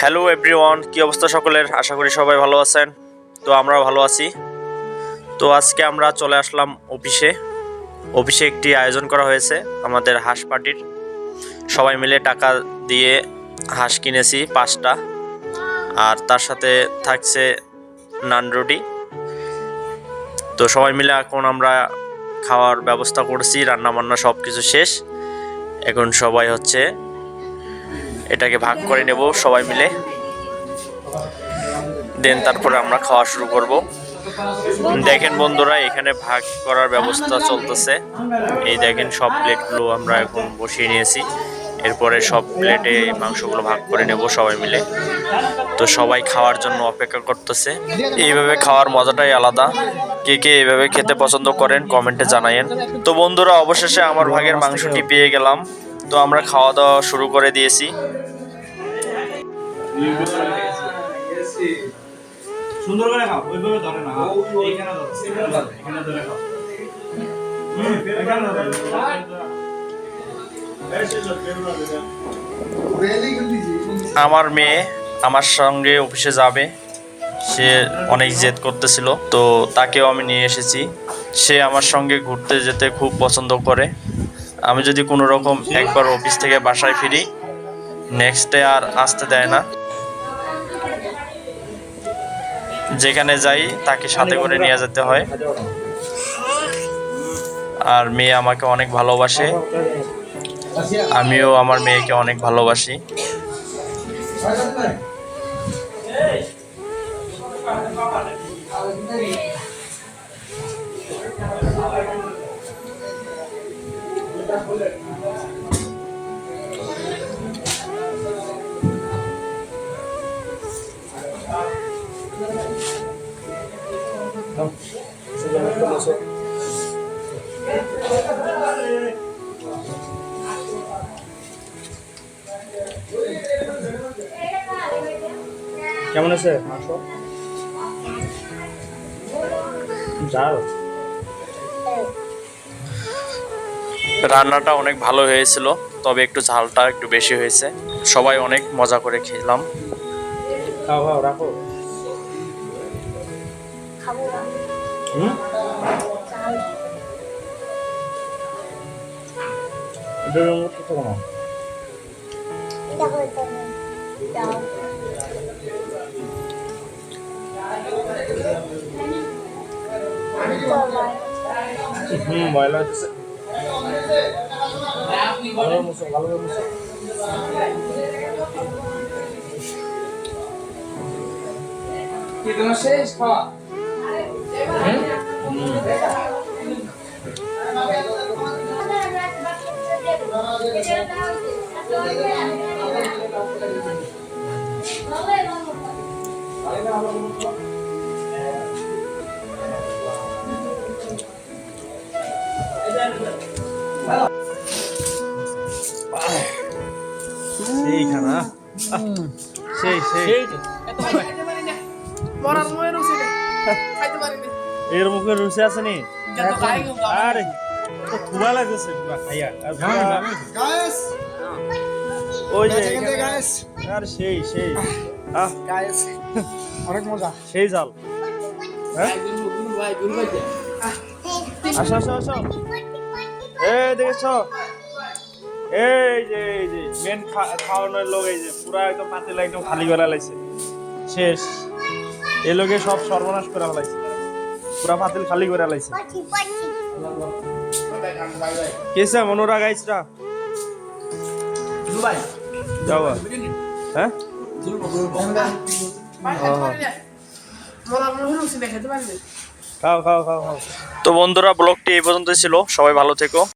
Hello everyone কি অবস্থা সকলের? আশা করি সবাই ভালো আছেন। তো আমরাও ভালো আছি। তো আজকে আমরা চলে আসলাম অফিসে। অফিসে একটি আয়োজন করা হয়েছে আমাদের হাঁস পার্টির। সবাই মিলে টাকা দিয়ে হাঁস কিনেছি, পাঁচটা। আর তার সাথে থাকছে নান রুটি। তো সবাই মিলে এখন আমরা খাওয়ার ব্যবস্থা করছি রান্না বান্না সব কিছু শেষ। এখন সবাই হচ্ছে এটাকে ভাগ করে নেব সবাই মিলে। দেন তারপরে আমরা খাওয়া শুরু করব। দেখেন বন্ধুরা, এখানে ভাগ করার ব্যবস্থা চলতেছে। এই দেখেন, সব প্লেটগুলো আমরা এখন বসিয়ে নিয়েছি। এরপরে সব প্লেটে মাংসগুলো ভাগ করে নেব সবাই মিলে। তো সবাই খাওয়ার জন্য অপেক্ষা করতেছে। এইভাবে খাওয়ার মজাটাই আলাদা। কে কে এইভাবে খেতে পছন্দ করেন, কমেন্টে জানায়েন। তো বন্ধুরা, অবশেষে আমার ভাগের মাংসটি পেয়ে গেলাম। তো আমরা খাওয়া দাওয়া শুরু করে দিয়েছি। সুন্দর করে খাও ওইভাবে ধরে না এইখানে ধরো এখানে ধরে খাও। হুম, এখানে ধরো। আমার মেয়ে আমার সঙ্গে অফিসে যাবে। সে অনেক জেদ করতেছিল তো তাকেও আমি নিয়ে এসেছি। সে আমার সঙ্গে ঘুরতে যেতে খুব পছন্দ করে। আমি যদি কোনো রকম একবার অফিস থেকে বাসায় ফিরি নেক্সট ডে আর আসতে দেয় না। যেখানে যাই, তাকে সাথে করে নিয়ে যেতে হয়। আর মেয়ে আমাকে অনেক ভালোবাসে। আমিও আমার মেয়েকে অনেক ভালোবাসি। কেমন আছে? মাংস? যাও রান্নাটা অনেক ভালো হয়েছিল তবে একটু ঝালটা একটু বেশি হয়েছে। সবাই অনেক মজা করে খেলাম। খাও খাও রাখো। হুম ময়লা হচ্ছে। কি তোমার শেষ খাওয়া সেই খানা সেই সেই এর মুখে রুচি আছে নি। আরে তো থুবা লাগতেছে খাইয়া। আর ওই যে আর সেই সেই। আহ। অনেক মজা। সেই জাল। হ্যাঁ। আসো আসো আসো। এই দেখেছ? এই যে এই যে মেন খাওয়ানোর লোক এই যে পুরা একদম পাতিলা একদম খালি করে লাইছে। শেষ। এই লোকে সব সর্বনাশ করে ফেলাইছে। পুরা পাতিল খালি করে লাইছে। পাটি পাটি কেসে মনোরা গাইছরা ভাই, যাও হ্যাঁ। খাও খাও খাও খাও। তো বন্ধুরা ব্লগটি এই পর্যন্ত ছিল। সবাই ভালো থেকো।